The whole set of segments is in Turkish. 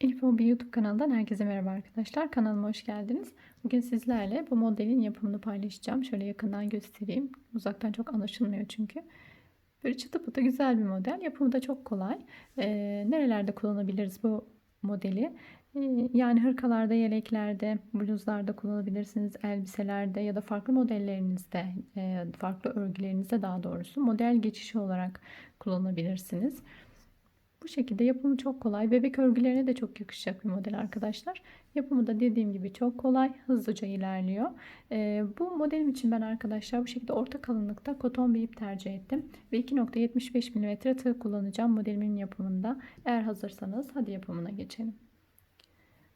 Elif Hobi YouTube kanalından herkese merhaba arkadaşlar. Kanalıma hoş geldiniz. Bugün sizlerle bu modelin yapımını paylaşacağım. Şöyle yakından göstereyim. Uzaktan çok anlaşılmıyor çünkü. Böyle çıtı pıtı güzel bir model. Yapımı da çok kolay. Ee, nerelerde kullanabiliriz bu modeli? Ee, yani hırkalarda, yeleklerde, bluzlarda kullanabilirsiniz. Elbiselerde ya da farklı modellerinizde, e, farklı örgülerinizde daha doğrusu model geçişi olarak kullanabilirsiniz. Bu şekilde yapımı çok kolay. Bebek örgülerine de çok yakışacak bir model arkadaşlar. Yapımı da dediğim gibi çok kolay. Hızlıca ilerliyor. Ee, bu modelim için ben arkadaşlar bu şekilde orta kalınlıkta koton bir ip tercih ettim. Ve 2.75 mm tığ kullanacağım modelimin yapımında. Eğer hazırsanız hadi yapımına geçelim.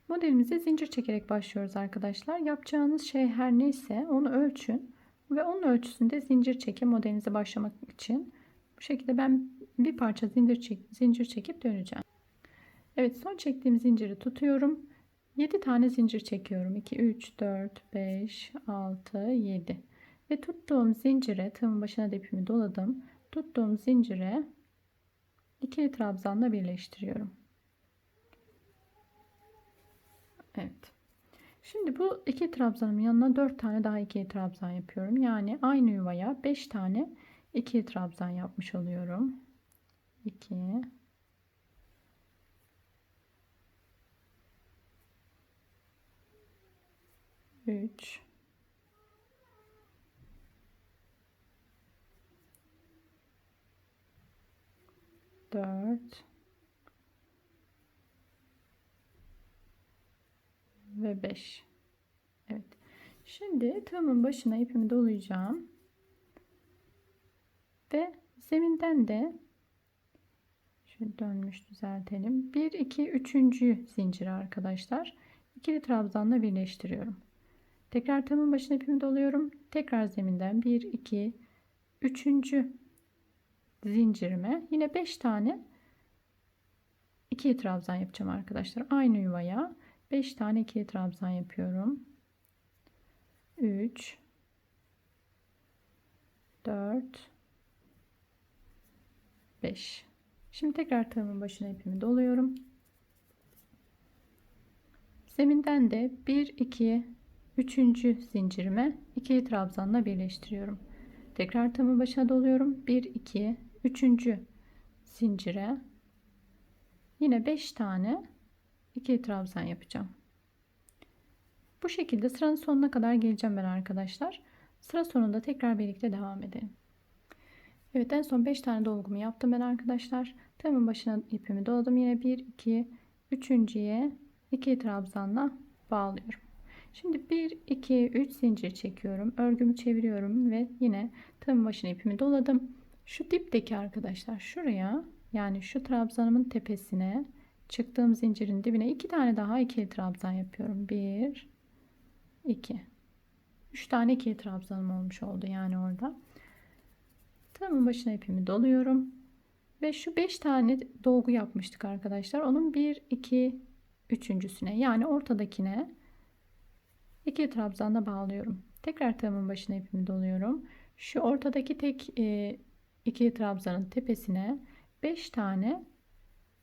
Modelimize zincir çekerek başlıyoruz arkadaşlar. Yapacağınız şey her neyse onu ölçün. Ve onun ölçüsünde zincir çekin modelinize başlamak için. Bu şekilde ben bir parça zincir, çek, zincir çekip döneceğim. Evet son çektiğim zinciri tutuyorum. 7 tane zincir çekiyorum. 2, 3, 4, 5, 6, 7. Ve tuttuğum zincire tığımın başına da ipimi doladım. Tuttuğum zincire ikili trabzanla birleştiriyorum. Evet. Şimdi bu iki trabzanın yanına 4 tane daha ikili trabzan yapıyorum. Yani aynı yuvaya 5 tane ikili trabzan yapmış oluyorum. 2 3 4 ve 5 Evet. Şimdi tığımın başına ipimi dolayacağım. Ve zeminden de Şöyle dönmüş düzeltelim. 1 2 3. zincir arkadaşlar. İkili trabzanla birleştiriyorum. Tekrar tığımın başına ipimi doluyorum. Tekrar zeminden 1 2 3. zincirime yine 5 tane ikili trabzan yapacağım arkadaşlar. Aynı yuvaya 5 tane ikili trabzan yapıyorum. 3 4 5 Şimdi tekrar tığımın başına ipimi doluyorum. Zeminden de 1 2 3. zincirime ikili trabzanla birleştiriyorum. Tekrar tığımın başına doluyorum. 1 2 3. zincire yine 5 tane ikili trabzan yapacağım. Bu şekilde sıranın sonuna kadar geleceğim ben arkadaşlar. Sıra sonunda tekrar birlikte devam edelim. Evet en son 5 tane dolgumu yaptım ben arkadaşlar. Tığımın başına ipimi doladım. Yine 1 2 üçüncüye 2 trabzanla bağlıyorum. Şimdi 1 2 3 zincir çekiyorum. Örgümü çeviriyorum ve yine tığımın başına ipimi doladım. Şu dipteki arkadaşlar şuraya yani şu trabzanımın tepesine çıktığım zincirin dibine iki tane daha ikili trabzan yapıyorum. 1 2 3 tane ikili trabzanım olmuş oldu yani orada. Tığımın başına ipimi doluyorum. Ve şu 5 tane dolgu yapmıştık arkadaşlar. Onun 1, 2, üçüncüsüne yani ortadakine iki trabzanla bağlıyorum. Tekrar tığımın başına ipimi doluyorum. Şu ortadaki tek e, iki trabzanın tepesine 5 tane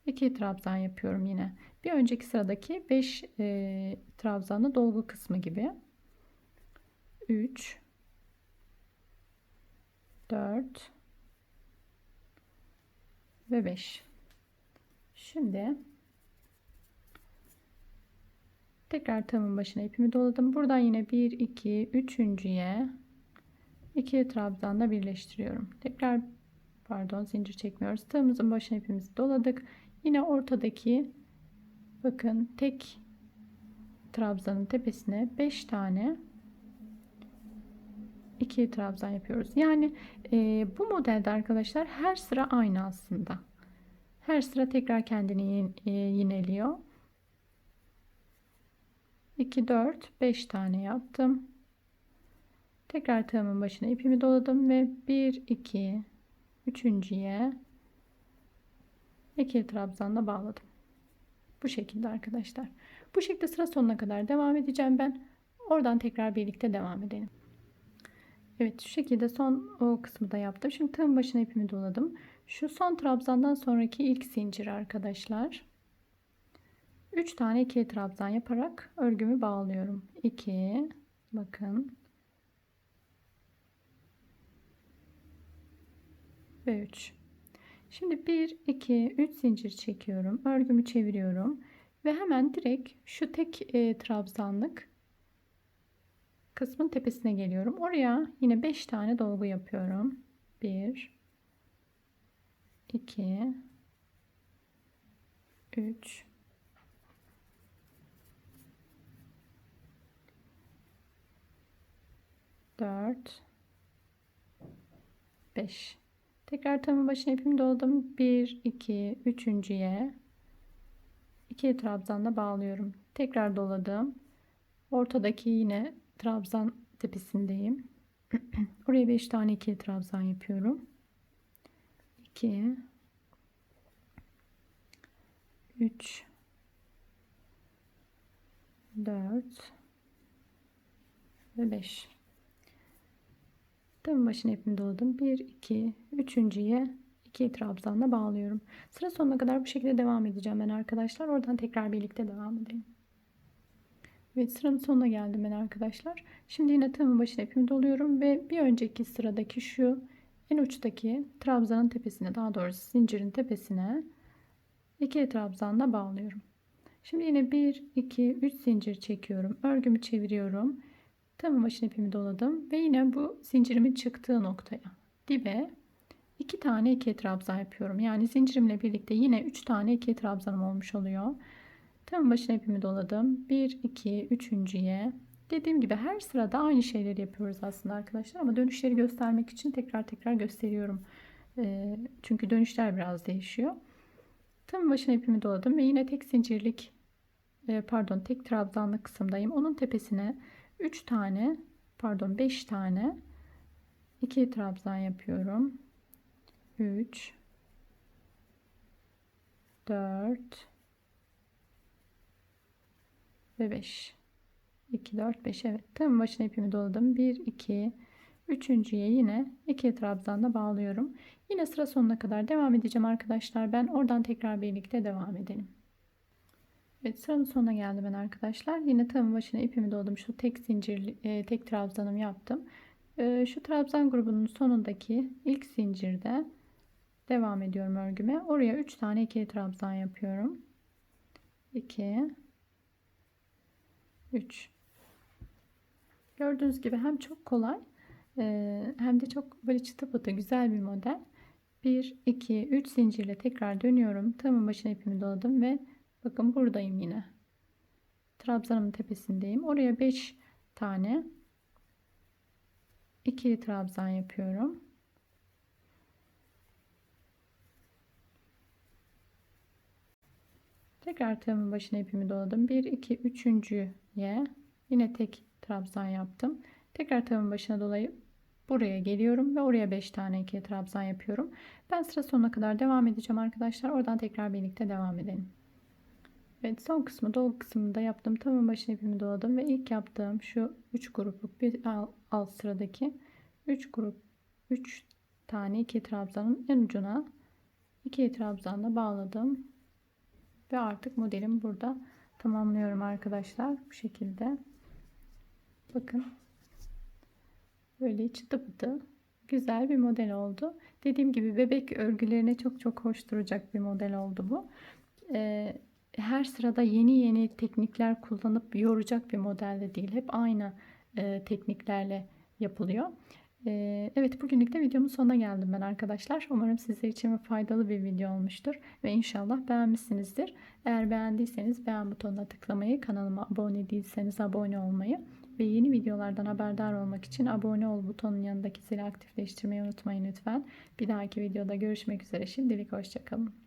iki trabzan yapıyorum yine. Bir önceki sıradaki 5 e, trabzanlı dolgu kısmı gibi. 3 4 ve 5. Şimdi tekrar tığımın başına ipimi doladım. Buradan yine 1 2 üçüncüye 2 trabzanla birleştiriyorum. Tekrar pardon zincir çekmiyoruz. Tığımızın başına ipimizi doladık. Yine ortadaki bakın tek trabzanın tepesine 5 tane 2 trabzan yapıyoruz. Yani e, bu modelde arkadaşlar her sıra aynı aslında. Her sıra tekrar kendini e, yineliyor. 2 4 5 tane yaptım. Tekrar tığımın başına ipimi doladım ve 1 2 üçüncüye ikili trabzanla bağladım. Bu şekilde arkadaşlar. Bu şekilde sıra sonuna kadar devam edeceğim ben. Oradan tekrar birlikte devam edelim. Evet şu şekilde son o kısmı da yaptım. Şimdi tığın başına ipimi doladım. Şu son trabzandan sonraki ilk zincir arkadaşlar. 3 tane ikili trabzan yaparak örgümü bağlıyorum. 2 bakın ve 3. Şimdi 1 2 3 zincir çekiyorum. Örgümü çeviriyorum ve hemen direkt şu tek e, trabzanlık kısmın tepesine geliyorum. Oraya yine 5 tane dolgu yapıyorum. 1 2 3 4 5 Tekrar tamın başına ipimi doladım. 1 2 3.'ye 2 trabzanla bağlıyorum. Tekrar doladım. Ortadaki yine trabzan tepesindeyim. Oraya 5 tane 2 trabzan yapıyorum. 2 3 4 ve 5 Tığın başına ipimi doladım. 1 2 üçüncüye 2 trabzanla bağlıyorum. Sıra sonuna kadar bu şekilde devam edeceğim ben arkadaşlar. Oradan tekrar birlikte devam edelim. Evet sıranın sonuna geldim ben arkadaşlar. Şimdi yine tığımın başına ipimi doluyorum ve bir önceki sıradaki şu en uçtaki trabzanın tepesine daha doğrusu zincirin tepesine 2 trabzanla bağlıyorum. Şimdi yine 1 2 3 zincir çekiyorum. Örgümü çeviriyorum. Tığımın başına ipimi doladım ve yine bu zincirimin çıktığı noktaya dibe iki tane iki trabzan yapıyorum. Yani zincirimle birlikte yine üç tane iki trabzanım olmuş oluyor. Tığımın başına ipimi doladım. 1 2 üçüncüye dediğim gibi her sırada aynı şeyleri yapıyoruz aslında arkadaşlar ama dönüşleri göstermek için tekrar tekrar gösteriyorum. Ee, çünkü dönüşler biraz değişiyor. Tığımın başına ipimi doladım ve yine tek zincirlik e, pardon tek trabzanlık kısımdayım. Onun tepesine 3 tane pardon 5 tane 2 trabzan yapıyorum. 3 4 ve 5 2 4 5 evet tam başına ipimi doladım 1 2 üçüncüye yine 2 trabzanla bağlıyorum yine sıra sonuna kadar devam edeceğim arkadaşlar ben oradan tekrar birlikte devam edelim Evet sıranın sonuna geldim ben arkadaşlar. Yine tığımın başına ipimi doladım. Şu tek zincir, e, tek trabzanımı yaptım. E, şu trabzan grubunun sonundaki ilk zincirde devam ediyorum örgüme. Oraya 3 tane ikili trabzan yapıyorum. 2 3 Gördüğünüz gibi hem çok kolay e, hem de çok böyle çıtı pıtı güzel bir model. 1 2 3 zincirle tekrar dönüyorum. Tığımın başına ipimi doladım ve Bakın buradayım yine. Trabzanımın tepesindeyim. Oraya 5 tane ikili trabzan yapıyorum. Tekrar tığımın başına ipimi doladım. 1 2 3.'ye yine tek trabzan yaptım. Tekrar tığımın başına dolayıp buraya geliyorum ve oraya 5 tane ikili trabzan yapıyorum. Ben sıra sonuna kadar devam edeceğim arkadaşlar. Oradan tekrar birlikte devam edelim. Evet son kısmı dolgu kısmında yaptım. Tamam başına ipimi doladım ve ilk yaptığım şu 3 grupluk bir alt sıradaki 3 grup 3 tane iki trabzanın en ucuna iki trabzanla bağladım. Ve artık modelim burada tamamlıyorum arkadaşlar. Bu şekilde. Bakın. Böyle çıtı pıtı güzel bir model oldu. Dediğim gibi bebek örgülerine çok çok hoş duracak bir model oldu bu. Ee, her sırada yeni yeni teknikler kullanıp yoracak bir modelde değil. Hep aynı e, tekniklerle yapılıyor. Evet bugünlük de videomun sonuna geldim ben arkadaşlar. Umarım sizler için faydalı bir video olmuştur. Ve inşallah beğenmişsinizdir. Eğer beğendiyseniz beğen butonuna tıklamayı, kanalıma abone değilseniz abone olmayı ve yeni videolardan haberdar olmak için abone ol butonun yanındaki zili aktifleştirmeyi unutmayın lütfen. Bir dahaki videoda görüşmek üzere. Şimdilik hoşçakalın.